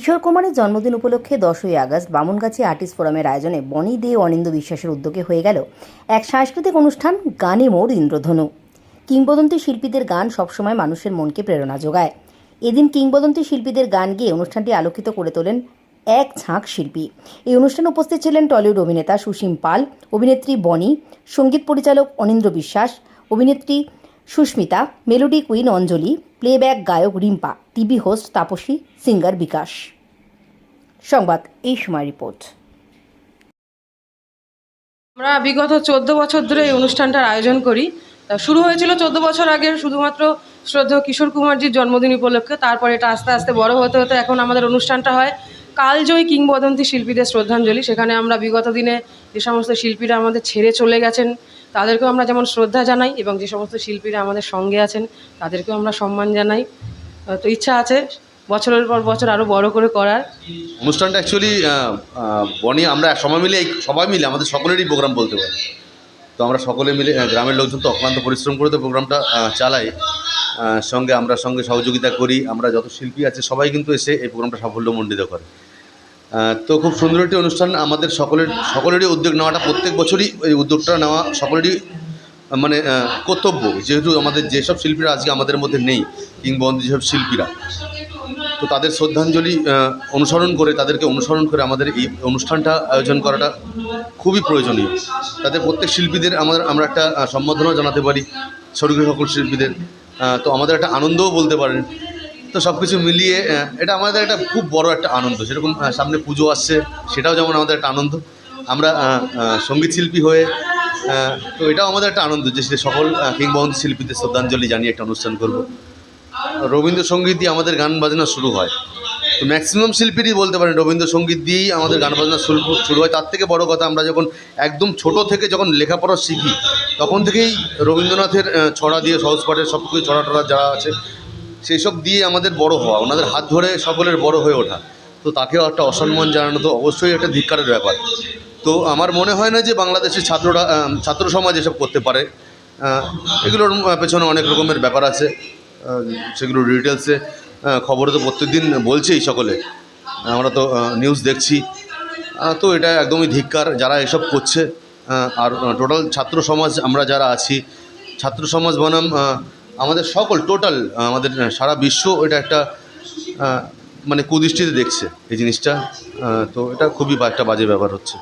কিশোর কুমারের জন্মদিন উপলক্ষে দশই আগস্ট বামুনগাছি আর্টিস্ট ফোরামের আয়োজনে বনি দে অনিন্দ বিশ্বাসের উদ্যোগে হয়ে গেল এক সাংস্কৃতিক অনুষ্ঠান, গানে মোর ইন্দ্রধনু। কিংবদন্তি শিল্পীদের গান সবসময় মানুষের মনকে প্রেরণা যোগায়। এদিন কিংবদন্তি শিল্পীদের গান গিয়ে অনুষ্ঠানটি আলোকিত করে তোলেন এক ঝাঁক শিল্পী। এই অনুষ্ঠানে উপস্থিত ছিলেন টলিউড অভিনেতা সুসীম পাল, অভিনেত্রী বনি, সংগীত পরিচালক অনিন্দ্র বিশ্বাস, অভিনেত্রী Sushmita, melody queen Anjali, playback গায়ক Rimpa, TV host Tapasi, singer Bikash. সংবাদ, এই সময় রিপোর্ট। আমরা বিগত চোদ্দ বছর ধরে এই অনুষ্ঠানটার আয়োজন করি। শুরু হয়েছিল চোদ্দ বছর আগে, শুধুমাত্র শ্রদ্ধেয় কিশোর কুমারজির জন্মদিন উপলক্ষে। তারপর এটা আস্তে আস্তে বড় হতে হতে এখন আমাদের অনুষ্ঠানটা হয় কালজয়ী কিংবদন্তি শিল্পীদের শ্রদ্ধাঞ্জলি। সেখানে আমরা বিগত দিনে যে সমস্ত শিল্পীরা আমাদের ছেড়ে চলে গেছেন, তাদেরকেও আমরা যেমন শ্রদ্ধা জানাই এবং যে সমস্ত শিল্পীরা আমাদের সঙ্গে আছেন, তাদেরকেও আমরা সম্মান জানাই। তো ইচ্ছা আছে বছরের পর বছর আরও বড় করে করার। অনুষ্ঠানটা অ্যাকচুয়ালি বনি, আমরা সবাই মিলে সবাই মিলে, আমাদের সকলেরই প্রোগ্রাম বলতে পারি। তো আমরা সকলে মিলে গ্রামের লোকজন তো অক্লান্ত পরিশ্রম করে তো প্রোগ্রামটা চালাই। সঙ্গে আমরা সঙ্গে সহযোগিতা করি, আমরা যত শিল্পী আছে সবাই কিন্তু এসে এই প্রোগ্রামটা সাফল্যমণ্ডিত করে। তো খুব সুন্দর একটি অনুষ্ঠান আমাদের সকলের সকলেরই উদ্যোগ নেওয়াটা। প্রত্যেক বছরই এই উদ্যোগটা নেওয়া সকলেরই মানে কর্তব্য, যেহেতু আমাদের যেসব শিল্পীরা আজকে আমাদের মধ্যে নেই, কিংবদন্তি যেসব শিল্পীরা। তো তাদের শ্রদ্ধাঞ্জলি অনুসরণ করে, তাদেরকে অনুসরণ করে আমাদের এই অনুষ্ঠানটা আয়োজন করাটা খুবই প্রয়োজনীয়। তাদের প্রত্যেক শিল্পীদের আমাদের, আমরা একটা সম্বোধনাও জানাতে পারি, স্বর্গীয় সকল শিল্পীদের। তো আমাদের একটা আনন্দও বলতে পারেন তো সব কিছু মিলিয়ে এটা আমাদের একটা খুব বড় একটা আনন্দ। সেরকম সামনে পুজো আসছে, সেটাও যেমন আমাদের একটা আনন্দ। আমরা সংগীত শিল্পী হয়ে তো এটাও আমাদের একটা আনন্দ যে সকল কিংবদন্তি শিল্পীদের শ্রদ্ধাঞ্জলি জানিয়ে একটা অনুষ্ঠান করব। রবীন্দ্রসঙ্গীত দিয়ে আমাদের গান বাজনা শুরু হয়। তো ম্যাক্সিমাম শিল্পীরই বলতে পারেন, রবীন্দ্রসঙ্গীত দিয়েই আমাদের গান বাজনা শুরু শুরু হয়। তার থেকে বড় কথা, আমরা যখন একদম ছোট থেকে যখন লেখাপড়া শিখি, তখন থেকেই রবীন্দ্রনাথের ছড়া দিয়ে, সহজ পাঠের সব কিছু ছড়া টড়া যারা আছে সেই সব দিয়ে আমাদের বড় হওয়া, ওনাদের হাত ধরে সকলের বড় হয়ে ওঠা। তো তাকেও একটা অসম্মান জানানো তো অবশ্যই একটা ধিক্কারের ব্যাপার। তো আমার মনে হয় না যে বাংলাদেশের ছাত্ররা ছাত্র সমাজ এসব করতে পারে। এগুলোর পেছনে অনেক রকমের ব্যাপার আছে। সেগুলো ডিটেলসে খবরে তো প্রত্যেকদিন বলছেই সকলে। আমরা তো নিউজ দেখছি। তো এটা একদমই ধিক্কার যারা এসব করছে। আর টোটাল ছাত্র সমাজ আমরা যারা আছি, ছাত্র সমাজ বনাম আমাদের সকল টোটাল আমাদের সারা বিশ্ব এটা একটা মানে কুদৃষ্টিতে দেখছে এই জিনিসটা। তো এটা খুবই একটা বাজে ব্যাপার হচ্ছে।